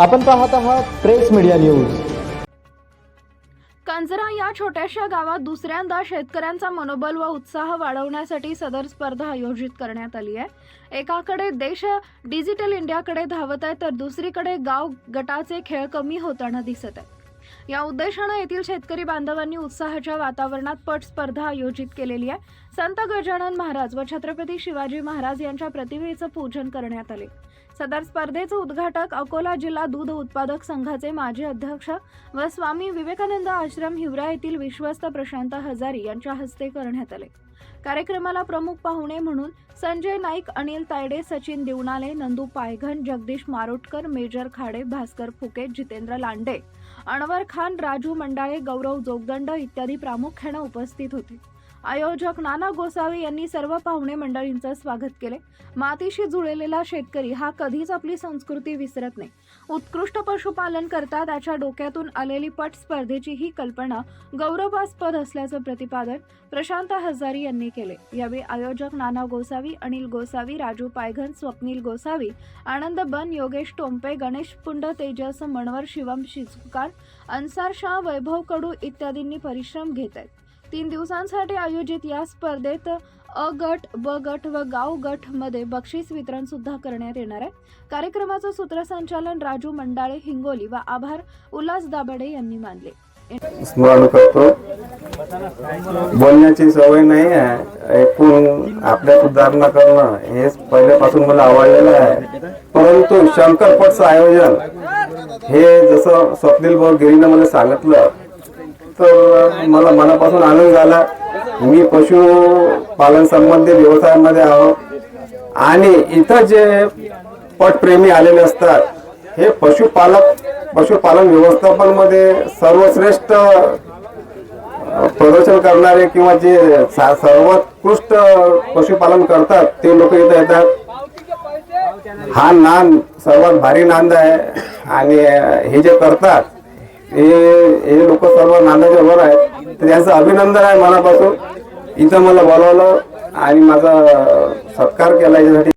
आपण पाहत आहात प्रेस मीडिया न्यूज. कंजरा या छोट्याशा गावात दुसऱ्यांदा शेतकऱ्यांचा मनोबल व उत्साह वाढवण्यासाठी सदर स्पर्धा आयोजित करण्यात आली आहे. एकाकडे देश डिजिटल इंडियाकडे धावत आहे तर दुसरीकडे गाव गटाचे खेळ कमी होताना दिसत आहे या उद्देशानं येथील शेतकरी बांधवांनी उत्साहाच्या वातावरणात पट स्पर्धा आयोजित केलेली आहे. संत गजानन महाराज व छत्रपती शिवाजी महाराज यांच्या प्रतिमेचं पूजन करण्यात आले. सदर स्पर्धेचं उद्घाटक अकोला जिल्हा दूध उत्पादक संघाचे माजी अध्यक्ष व स्वामी विवेकानंद आश्रम हिवरा येथील विश्वस्त प्रशांत हजारी यांच्या हस्ते करण्यात आले. कार्यक्रमाला प्रमुख पाहुणे म्हणून संजय नाईक अनिल तायडे सचिन दिवणाले नंदू पायघन जगदीश मारोटकर मेजर खाडे भास्कर फुके जितेंद्र लांडे अनवर खान राजू मंडाळे गौरव जोगदंड इत्यादी प्रामुख्यानं उपस्थित होते. आयोजक नाना गोसावी यांनी सर्व पाहुणे मंडळींचं स्वागत केले. मातीशी जुळलेला शेतकरी हा कधीच आपली संस्कृती विसरत नाही. उत्कृष्ट पशुपालन करता त्याच्या डोक्यातून आलेली पट स्पर्धेची ही कल्पना गौरवास्पद असल्याचं प्रतिपादन प्रशांत हजारी यांनी केले. यावेळी आयोजक नाना गोसावी अनिल गोसावी राजू पायघन स्वप्नील गोसावी आनंद बन योगेश टोंपे गणेश पुंड तेजस मणवर शिवम शिजुकार अन्सार शाह वैभव कडू इत्यादींनी परिश्रम घेत आहेत. तीन दिवसांसाठी आयोजित या स्पर्धेत अ गट ब गट व गाव गटमध्ये बक्षीस वितरण सुद्धा करण्यात येणार आहे. कार्यक्रमाचं सूत्रसंचालन राजू मंडाळे हिंगोली व आभार उल्हास दाभाडे यांनी मानले. स्मरण करतो बोलण्याची सवय नाही आहे. ऐकून आपल्या सुधारणा करणं हे पहिल्यापासून मला आवडलेलं आहे. परंतु शंकरपटचं आयोजन हे जसं स्वप्नील भाऊ गिरीनं मला सांगितलं तर मला मनापासून आनंद झाला. मी पशुपालन संबंधित व्यवसायामध्ये आहो. आणि इथं जे पटप्रेमी आलेले असतात हे पशुपालक पशुपालन व्यवस्थापनमध्ये सर्वश्रेष्ठ प्रदर्शन करणारे किंवा जे सा- सर्वोत्कृष्ट पशुपालन करतात ते लोक इथं येतात. हा नांद सर्वात भारी नांद आहे. आणि हे जे करतात हे हे लोक सर्व नांदाच्या वर आहेत. तर त्यांचं अभिनंदन आहे मनापासून. इथं मला बोलावलं आणि माझा सत्कार केला याच्यासाठी.